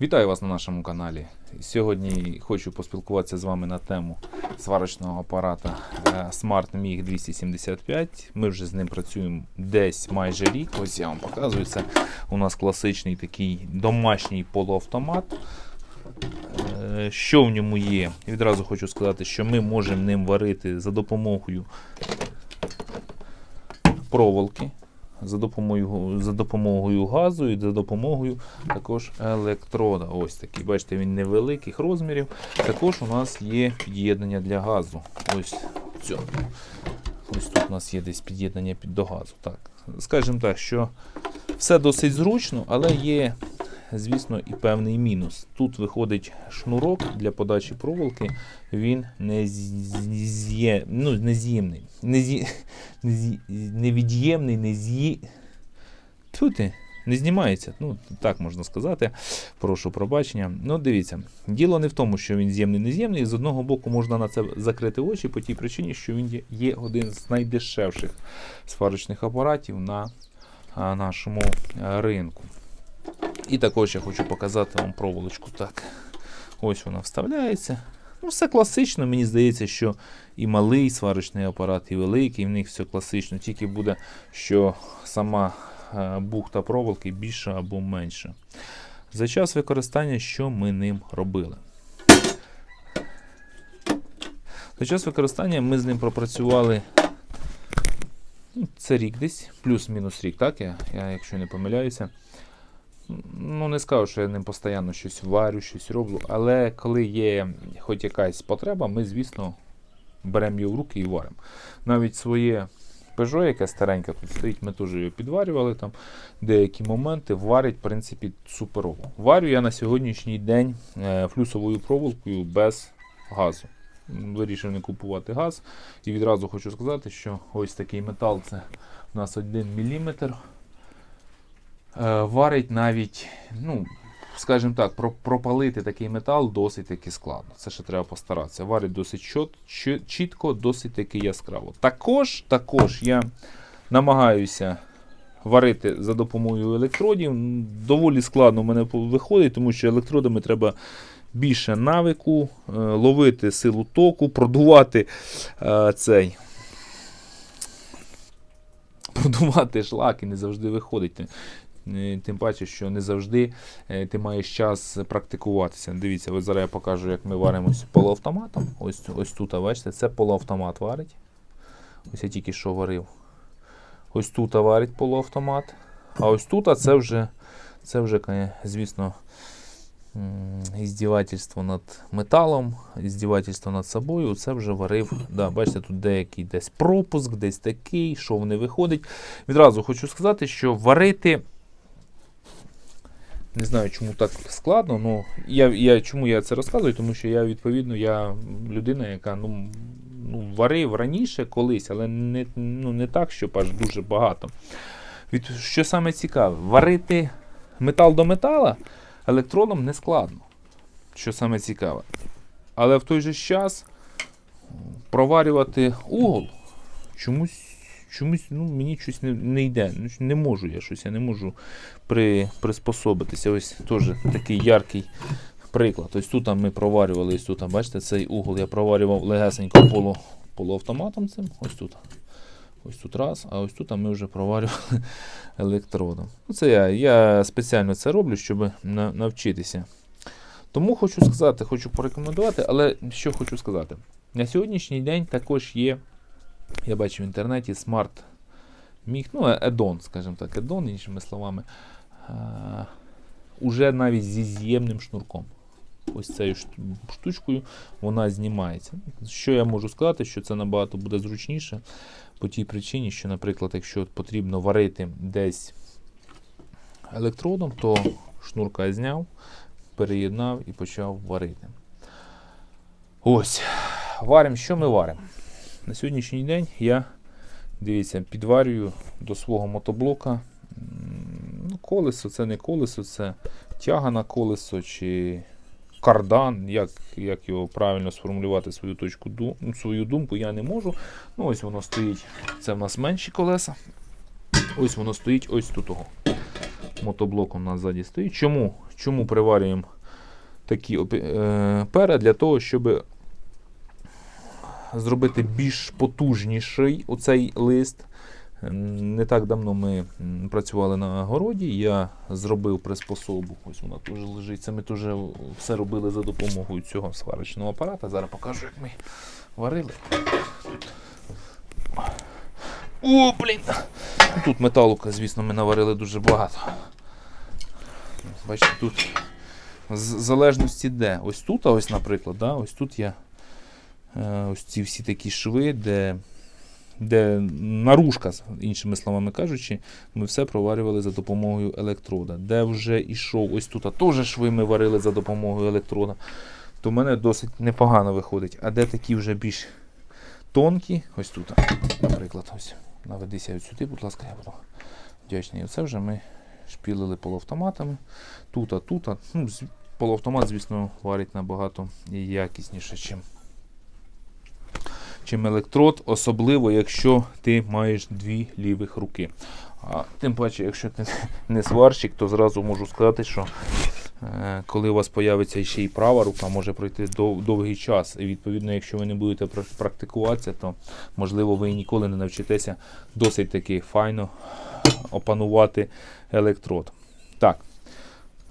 Вітаю вас на нашому каналі. Сьогодні хочу поспілкуватися з вами на тему сварочного апарата е, Smart MiG 275. Ми вже з ним працюємо десь майже рік. Ось я вам показую. Це у нас класичний такий домашній полуавтомат. Е, Що в ньому є? Відразу хочу сказати, що ми можемо ним варити за допомогою проволоки за допомогою, за допомогою газу і за допомогою також електрода. Ось такий. Бачите, він невеликих розмірів. Також у нас є під'єднання для газу. Ось цьому. Ось тут у нас є десь під'єднання під до газу. Так. Скажімо так, що все досить зручно, але є, звісно, і певний мінус. Тут виходить шнурок для подачі проволоки, він не з'є, ну, нез'ємний. Не з'є, не з'є- невід'ємний, не з'ї... Тьфу ти, не знімається. Ну, так можна сказати. Прошу пробачення. Ну, дивіться, діло не в тому, що він з'ємний, нез'ємний. З одного боку можна на це закрити очі по тій причині, що він є- є один з найдешевших сварочних апаратів на нашому ринку. І також я хочу показати вам проволочку. Так, ось вона вставляється. Ну, все класично, мені здається, що і малий сварочний апарат, і великий, в них все класично, тільки буде, що сама е, бухта проволоки більша або менша. За час використання, що ми ним робили? За час використання ми з ним пропрацювали ну, це рік десь, плюс-мінус рік, так? Я, я, якщо не помиляюся. Ну, не скажу, що я ним постійно щось варю, щось роблю, але коли є хоч якась потреба, ми, звісно, беремо його в руки і варимо. Навіть своє Peugeot, яке стареньке тут стоїть, ми теж його підварювали там. Деякі моменти варять, в принципі, суперово. Варю я на сьогоднішній день е, флюсовою проволокою без газу. Вирішив не купувати газ. І відразу хочу сказати, що ось такий метал це у нас 1 мм. Е, варить навіть, ну, скажімо так, пропалити такий метал досить таки складно. Це ще треба постаратися. Варить досить чітко, досить таки яскраво. Також, також я намагаюся варити за допомогою електродів. Доволі складно в мене виходить, тому що електродами треба більше навику, е, ловити силу току, продувати е, цей. Продувати шлак і не завжди виходить. Е, Тим паче, що не завжди е, ти маєш час практикуватися. Дивіться, ось зараз я покажу, як ми варимося полуавтоматом. Ось, ось тут, бачите, це полуавтомат варить. Ось я тільки що варив. Ось тут варить полуавтомат. А ось тут це вже, це вже, звісно, іздівательство над металом, іздівательство над собою. Це вже варив. Да, бачите, тут деякий десь пропуск, десь такий, що не виходить. Відразу хочу сказати, що варити. Не знаю, чому так складно. Ну, я, я, чому я це розказую? Тому що я, відповідно, я людина, яка ну, ну, варив раніше колись, але не, ну, не так, щоб аж дуже багато. Від, що саме цікаве, варити метал до метала електродом не складно. Що саме цікаве. Але в той же час проварювати угол чомусь, чомусь ну, мені щось не, не йде. Ну, Не можу я щось, я не можу при, приспособитися. Ось теж такий яркий приклад. Ось тут ми проварювали, ось тут, бачите, цей угол я проварював легесенько полу, полуавтоматом цим. Ось тут. Ось тут раз, а ось тут ми вже проварювали електродом. Ну, Це я, я спеціально це роблю, щоб на, навчитися. Тому хочу сказати, хочу порекомендувати, але що хочу сказати. На сьогоднішній день також є, я бачу в інтернеті, Smart MiG, ну, Edon, скажімо так, Edon, іншими словами, уже навіть зі з'ємним шнурком. Ось цією штучкою вона знімається. Що я можу сказати, що це набагато буде зручніше по тій причині, що, наприклад, якщо потрібно варити десь електродом, то шнурка я зняв, переєднав і почав варити. Ось. Варимо, що ми варимо? На сьогоднішній день я, дивіться, підварюю до свого мотоблока. Ну, колесо це не колесо, це тяга на колесо чи кардан, як, як його правильно сформулювати свою точку ну, свою думку, я не можу. Ну, ось воно стоїть. Це в нас менші колеса. Ось воно стоїть ось тут. Того. Мотоблок у нас ззаді стоїть. Чому? чому приварюємо такі опі- е, пера? Для того, щоб зробити більш потужніший оцей лист. Е, Не так давно ми працювали на городі, я зробив приспособу. Ось вона теж лежить. Це ми теж все робили за допомогою цього сварочного апарата. Зараз покажу, як ми варили. О, блін! Тут металука, звісно, ми наварили дуже багато. Бачите, тут з залежності де. Ось тут, а ось, наприклад, да, ось тут е, ось ці всі такі шви, де, де наружка, іншими словами кажучи, ми все проварювали за допомогою електрода. Де вже йшов, ось тут а теж шви ми варили за допомогою електрода, то в мене досить непогано виходить. А де такі вже більш тонкі, ось тут, наприклад, ось наведися ось сюди, будь ласка, я буду вдячний. Оце вже ми шпілили полуавтоматами. Тут, а тут, а, ну, полуавтомат, звісно, варить набагато якісніше, чим, чим електрод, особливо, якщо ти маєш дві лівих руки. А тим паче, якщо ти не сварщик, то зразу можу сказати, що е, коли у вас появиться ще й права рука, може пройти дов- довгий час. І відповідно, якщо ви не будете пра- практикуватися, то можливо ви ніколи не навчитеся досить таки файно опанувати електрод. Так.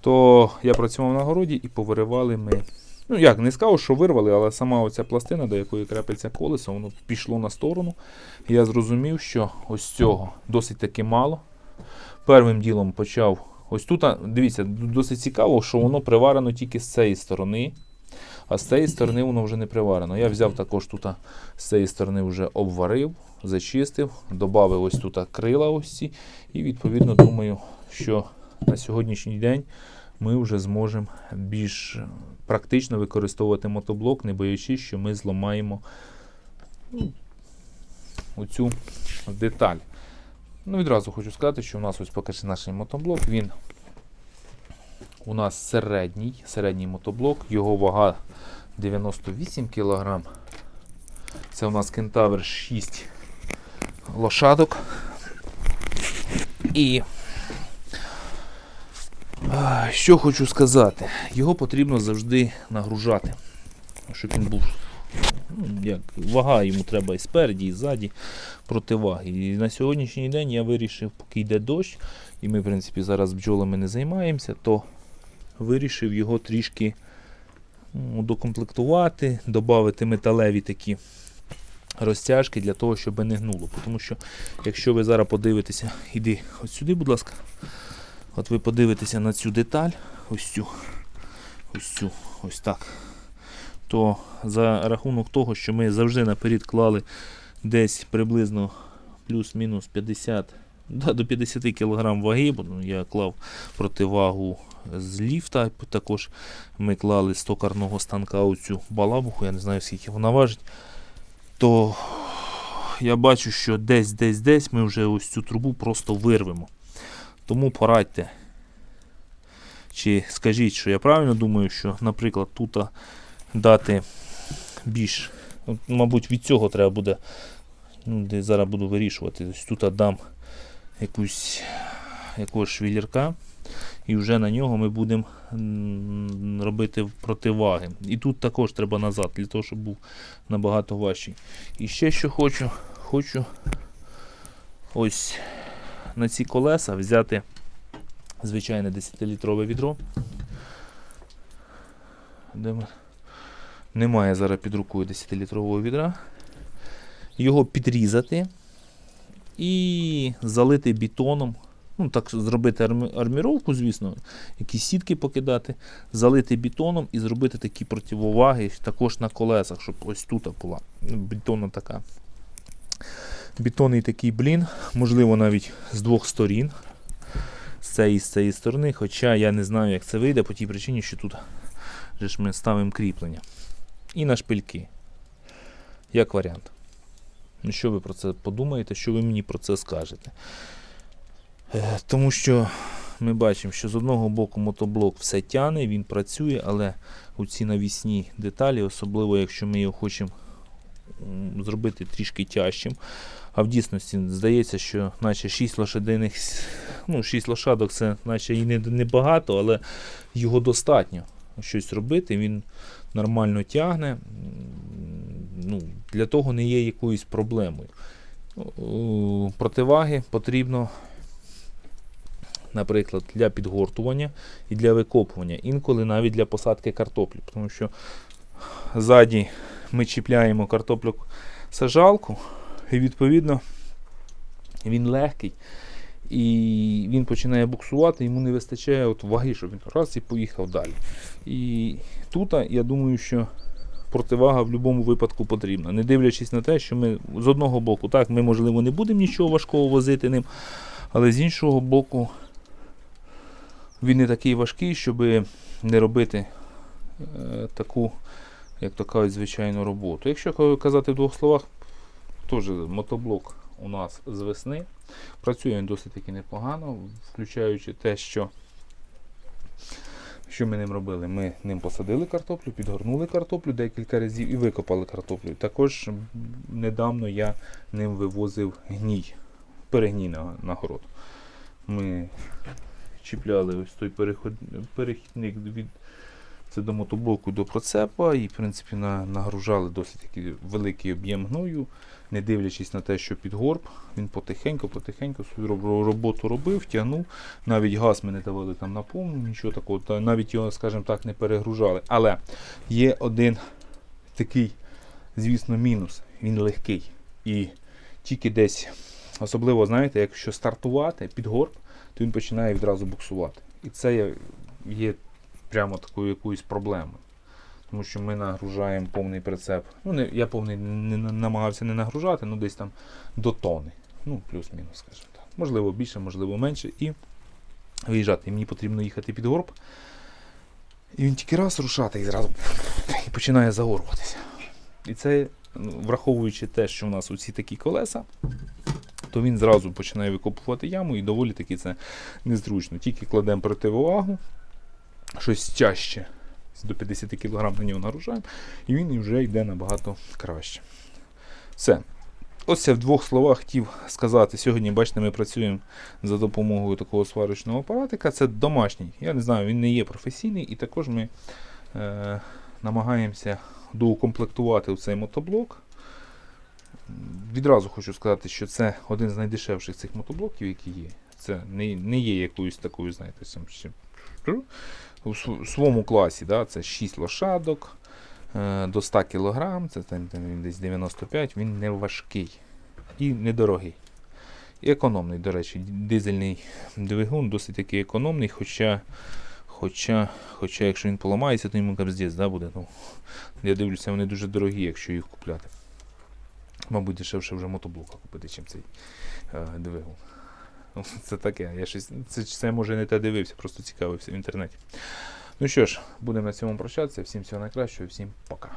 То я працював на городі і повиривали ми. Ну як, не скажу, що вирвали, але сама оця пластина, до якої крепиться колесо, воно пішло на сторону. Я зрозумів, що ось цього досить таки мало. Первим ділом почав. Ось тут, дивіться, досить цікаво, що воно приварено тільки з цієї сторони, а з цієї сторони воно вже не приварено. Я взяв також тут з цієї сторони вже обварив, зачистив, додав ось тут крила ось ці. І відповідно думаю, що на сьогоднішній день ми вже зможемо більш практично використовувати мотоблок, не боячись, що ми зламаємо ну, оцю деталь. Ну, відразу хочу сказати, що у нас ось поки що наш мотоблок, він у нас середній, середній мотоблок, його вага 98 кг. Це у нас кентавр 6 лошадок. І що хочу сказати, його потрібно завжди нагружати, щоб він був. Ну, як, вага йому треба і спереді, і ззаді противаги. І на сьогоднішній день я вирішив, поки йде дощ, і ми, в принципі, зараз бджолами не займаємося, то вирішив його трішки ну, докомплектувати, додати металеві такі розтяжки для того, щоб не гнуло. Тому що, якщо ви зараз подивитеся, іди ось сюди, будь ласка. От ви подивитеся на цю деталь, ось цю, ось цю, ось так. То за рахунок того, що ми завжди наперед клали десь приблизно плюс-мінус 50 да, до 50 кг ваги, бо ну, я клав противагу з ліфта, також ми клали з токарного станка оцю балабуху, я не знаю скільки вона важить, то я бачу, що десь, десь, десь ми вже ось цю трубу просто вирвемо. Тому порадьте. Чи скажіть, що я правильно думаю, що, наприклад, тут дати більш. Мабуть, від цього треба буде. Ну, де зараз буду вирішувати. Ось тут дам якусь якогось швілірка, і вже на нього ми будемо робити противаги. І тут також треба назад, для того, щоб був набагато важчий. І ще що хочу, хочу ось на ці колеса взяти звичайне 10-літрове відро. Де ми? Немає зараз під рукою 10-літрового відра. Його підрізати і залити бетоном. Ну, так зробити армі- арміровку, звісно, якісь сітки покидати, залити бетоном і зробити такі противоваги також на колесах, щоб ось тут була бетонна така. Бетонний такий блін, можливо, навіть з двох сторін, з цієї з цієї сторони, хоча я не знаю, як це вийде, по тій причині, що тут же ж ми ставимо кріплення. І на шпильки. Як варіант. Ну, що ви про це подумаєте, що ви мені про це скажете? Е, тому що ми бачимо, що з одного боку мотоблок все тяне, він працює, але у ці навісні деталі, особливо якщо ми його хочемо зробити трішки тяжчим, А в дійсності здається, що наче 6 лошадиних, ну, 6 лошадок це наче і не, не багато, але його достатньо щось робити. Він нормально тягне. Ну, для того не є якоюсь проблемою. Противаги потрібно, наприклад, для підгортування і для викопування, інколи навіть для посадки картоплі. Тому що ззаді ми чіпляємо картоплю сажалку, і відповідно він легкий. І він починає буксувати, йому не вистачає от ваги, щоб він раз і поїхав далі. І тут я думаю, що противага в будь-якому випадку потрібна. Не дивлячись на те, що ми з одного боку, так, ми, можливо, не будемо нічого важкого возити ним, але з іншого боку, він не такий важкий, щоб не робити е, таку, як то кажуть, звичайну роботу. Якщо казати в двох словах, теж мотоблок у нас з весни. Працює він досить таки непогано, включаючи те, що що ми ним робили? Ми ним посадили картоплю, підгорнули картоплю декілька разів і викопали картоплю. Також недавно я ним вивозив гній, перегній на, на город. Ми чіпляли ось той перехідник від це до мотоблоку до процепа і в принципі на, нагружали досить таки великий об'єм гною, не дивлячись на те, що під горб, він потихеньку, потихеньку свою роботу робив, тягнув. Навіть газ ми не давали там на повну, нічого такого, та навіть його, скажімо так, не перегружали. Але є один такий, звісно, мінус. Він легкий. І тільки десь, особливо, знаєте, якщо стартувати під горб, то він починає відразу буксувати. І це є прямо такою якоюсь проблемою. Тому що ми нагружаємо повний прицеп. Ну, не, я повний не, на- намагався не нагружати, ну десь там до тони. Ну, плюс-мінус, скажімо так. Можливо більше, можливо менше. І виїжджати. І мені потрібно їхати під горб. І він тільки раз рушати і зразу і починає загорбуватися. І це, ну, враховуючи те, що у нас оці такі колеса, то він зразу починає викопувати яму і доволі таки це незручно. Тільки кладемо противовагу, щось тяжче, до 50 кг на нього нагружаємо, і він вже йде набагато краще. Все. Ось я в двох словах хотів сказати. Сьогодні, бачите, ми працюємо за допомогою такого сварочного апаратика. Це домашній. Я не знаю, він не є професійний, і також ми е, намагаємося доукомплектувати цей мотоблок. Відразу хочу сказати, що це один з найдешевших цих мотоблоків, які є. Це не, не є якоюсь такою, знаєте, у своєму класі. Да? Це 6 лошадок е, до 100 кг, це там, десь 95, він не важкий і недорогий. І економний, до речі, дизельний двигун досить таки економний, хоча, хоча, хоча якщо він поламається, то йому капздець да, буде. Ну, я дивлюся, вони дуже дорогі, якщо їх купляти. Мабуть, дешевше вже мотоблока купити, чим цей е, двигун. Це таке. Я щось, це, це може не те дивився, просто цікавився в інтернеті. Ну що ж, будемо на цьому прощатися. Всім всього найкращого, всім пока.